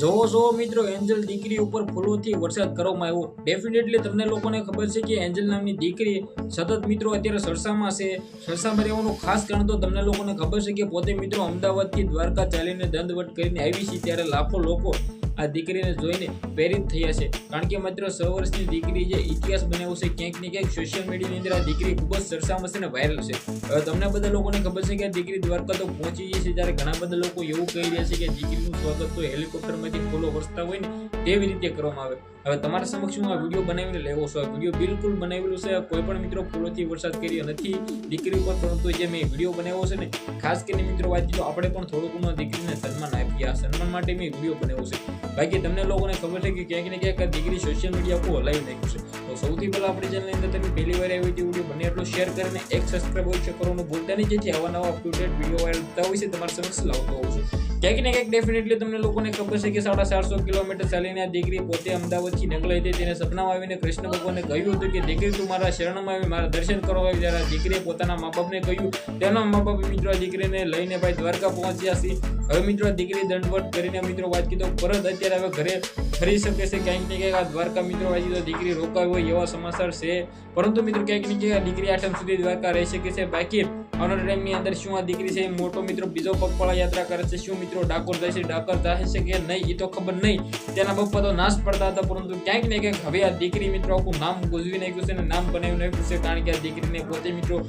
જોવો જોવો મિત્રો, એન્જલ દીકરી ઉપર ફૂલોથી વરસાદ કરવામાં આવ્યો. ડેફિનેટલી તમને લોકોને ખબર છે કે એન્જલ નામની દીકરી સતત મિત્રો અત્યારે સરસામાં છે. સરસામાં રહેવાનું ખાસ કારણ તો તમને લોકોને ખબર છે કે પોતે મિત્રો અમદાવાદથી દ્વારકા ચાલીને દંડવટ કરીને આવી છે. ત્યારે લાખો લોકો આ દીકરીને જોઈને પ્રેરિત થયા છે. કારણ કે માત્ર સો વર્ષની દીકરી જે ઇતિહાસ બનાવ્યો છે, ક્યાંક ને ક્યાંક સોશિયલ મીડિયાની અંદર આ દીકરી ખૂબ જ સરસામાં છે ને વાયરલ છે. હવે તમને બધા લોકોને ખબર છે કે આ દીકરી દ્વારકા તો પહોંચી ગઈ છે, જ્યારે ઘણા બધા લોકો એવું કહી રહ્યા છે કે દીકરીનું સ્વાગત તો હેલિકોપ્ટરમાંથી ફૂલો વરસતા હોય ને તેવી રીતે કરવામાં આવે. હવે તમારા સમક્ષ હું આ વીડિયો બનાવીને લેવો છું. આ વીડિયો બિલકુલ બનાવેલું છે. કોઈ પણ મિત્રો ફૂલોથી વરસાદ કર્યો નથી દીકરી ઉપર, પરંતુ જે મેં વીડિયો બનાવ્યો છે ને, ખાસ કરીને મિત્રો વાત જો આપણે પણ થોડું ઘણું દીકરીને સન્માન આપ્યા. સન્માન માટે મેં વીડિયો બનાવ્યો છે. બાકી તમને લોકોને ખબર છે કે ક્યાંક ને ક્યાંક દીકરી સોશિયલ મીડિયા પર હલાવી નાખ્યું છે. તો સૌથી પહેલા આપણી ચેનલની અંદર તમે પહેલી વાર આવી વીડિયો બને એટલો શેર કરીને એક સબસ્ક્રાઈબ હોય છે, કરવાનું ભૂલતા નહીં. જેથી આવા નવા અપડેટેડ વીડિયો વાયરલ થતા હોય છે, તમારા સમક્ષ લાવતો હોઉં છું. ક્યાંક ને ક્યાંક ડેફિનેટલી તમને લોકોને ખબર છે કે સાડા ચારસો કિલોમીટર ચાલીને આ દીકરી પોતે અમદાવાદથી નીકળી હતી. તેને સપનામાં આવીને કૃષ્ણ ભગવાનને કહ્યું હતું કે, દીકરી, તું મારા શરણમાં આવી, મારા દર્શન કરવા આવી. ત્યારે દીકરીએ પોતાના મા બાપને કહ્યું, તેના મા બાપ મિત્રો દીકરીને લઈને ભાઈ દ્વારકા પહોંચ્યા છે. હવે મિત્રો દીકરી દંડવટ કરીને મિત્રો વાત કીધો. પરત અત્યારે હવે ઘરે ફરી શકે છે. ક્યાંક ને ક્યાંક આ દ્વારકા મિત્રો વાંચી તો દીકરી રોકાવી હોય એવા સમાચાર છે. પરંતુ મિત્રો, ક્યાંક ને ક્યાંક દીકરી આઠમ સુધી દ્વારકા રહી શકે છે. બાકી આવનાર ટાઈમની અંદર શું આ દીકરી છે મોટો મિત્રો બીજો પગપાળા યાત્રા કરે છે? શું મિત્રો ડાકોર જાય છે, ડાકોર જાય છે કે નહીં એ તો ખબર નહીં. તેના પપ્પા તો નાશ પડતા હતા, પરંતુ ક્યાંક ને ક્યાંક હવે આ દીકરી મિત્રો આખું નામ ગુજવી નાખ્યું છે અને નામ બનાવી નાખ્યું છે, કારણ કે આ દીકરીને પોતે મિત્રો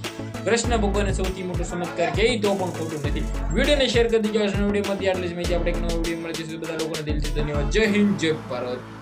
કૃષ્ણ ભગવાને સૌથી મોટો ચમત્કાર કે તો પણ ખોટું નથી. વિડીયોને શેર કરી દીજો વિડીયોમાંથી આટલી જ. માહિતી આપણે એક નવો વીડિયો મળી જશે બધા લોકોને દિલથી ધન્યવાદ. જય હિન્દ, જય ભારત.